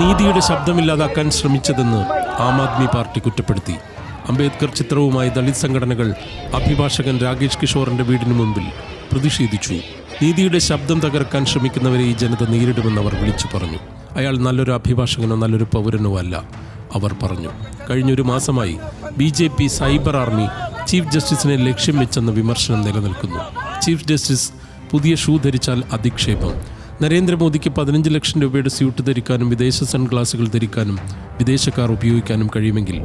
നീതിയുടെ ശബ്ദമില്ലാതാക്കാൻ ശ്രമിച്ചതെന്ന് ആം ആദ്മി പാർട്ടി കുറ്റപ്പെടുത്തി. അംബേദ്കർ ചിത്രവുമായി ദളിത് സംഘടനകൾ അഭിഭാഷകൻ രാകേഷ് കിഷോറിന്റെ വീടിനു മുമ്പിൽ പ്രതിഷേധിച്ചു. നീതിയുടെ ശബ്ദം തകർക്കാൻ ശ്രമിക്കുന്നവരെ ഈ ജനത നേരിടുമെന്ന് അവർ വിളിച്ചു പറഞ്ഞു. അയാൾ നല്ലൊരു അഭിഭാഷകനോ നല്ലൊരു പൗരനോ അല്ല അവർ പറഞ്ഞു. കഴിഞ്ഞൊരു മാസമായി B J P cyber army chief ജസ്റ്റിസിനെ ലക്ഷ്യം വെച്ചെന്ന വിമർശനം നിലനിൽക്കുന്നു. ചീഫ് ജസ്റ്റിസ് പുതിയ ഷൂ ധരിച്ചാൽ അധിക്ഷേപം നരേന്ദ്രമോദിക്ക് പതിനഞ്ച് ലക്ഷം രൂപയുടെ സ്യൂട്ട് ധരിക്കാനും വിദേശ സൺഗ്ലാസുകൾ ധരിക്കാനും വിദേശക്കാർ ഉപയോഗിക്കാനും കഴിയുമെങ്കിൽ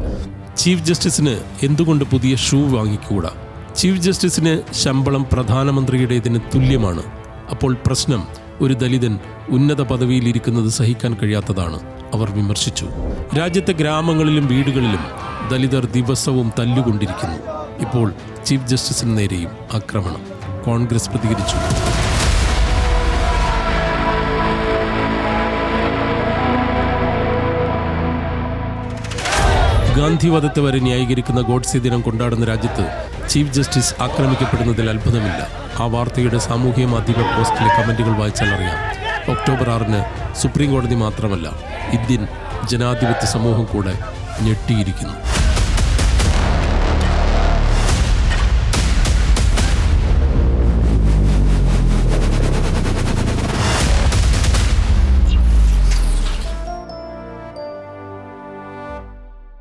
ചീഫ് ജസ്റ്റിസിന് എന്തുകൊണ്ട് പുതിയ ഷൂ വാങ്ങിക്കൂടാ? ചീഫ് ജസ്റ്റിസിന് ശമ്പളം പ്രധാനമന്ത്രിയുടേതിന് തുല്യമാണ്. അപ്പോൾ പ്രശ്നം ഒരു ദലിതൻ ഉന്നത പദവിയിലിരിക്കുന്നത് സഹിക്കാൻ കഴിയാത്തതാണ്. അവർ വിമർശിച്ചു. രാജ്യത്തെ ഗ്രാമങ്ങളിലും വീടുകളിലും ദലിതർ ദിവസവും തല്ലുകൊണ്ടിരിക്കുന്നു. ഇപ്പോൾ ചീഫ് ജസ്റ്റിസിന് നേരെയും ആക്രമണം. കോൺഗ്രസ് പ്രതികരിച്ചു. ഗാന്ധിവധത്തെ വരെ ന്യായീകരിക്കുന്ന ഗോഡ്സെ ദിനം കൊണ്ടാടുന്ന രാജ്യത്ത് ചീഫ് ജസ്റ്റിസ് ആക്രമിക്കപ്പെടുന്നതിൽ അത്ഭുതമില്ല. ആ വാർത്തയുടെ സാമൂഹ്യ മാധ്യമ പോസ്റ്റിലെ കമന്റുകൾ വായിച്ചാൽ അറിയാം. ഒക്ടോബർ ആറിന് സുപ്രീം കോടതി മാത്രമല്ല ഇന്ത്യൻ ജനാധിപത്യ സമൂഹം കൂടെ ഞെട്ടിയിരിക്കുന്നു.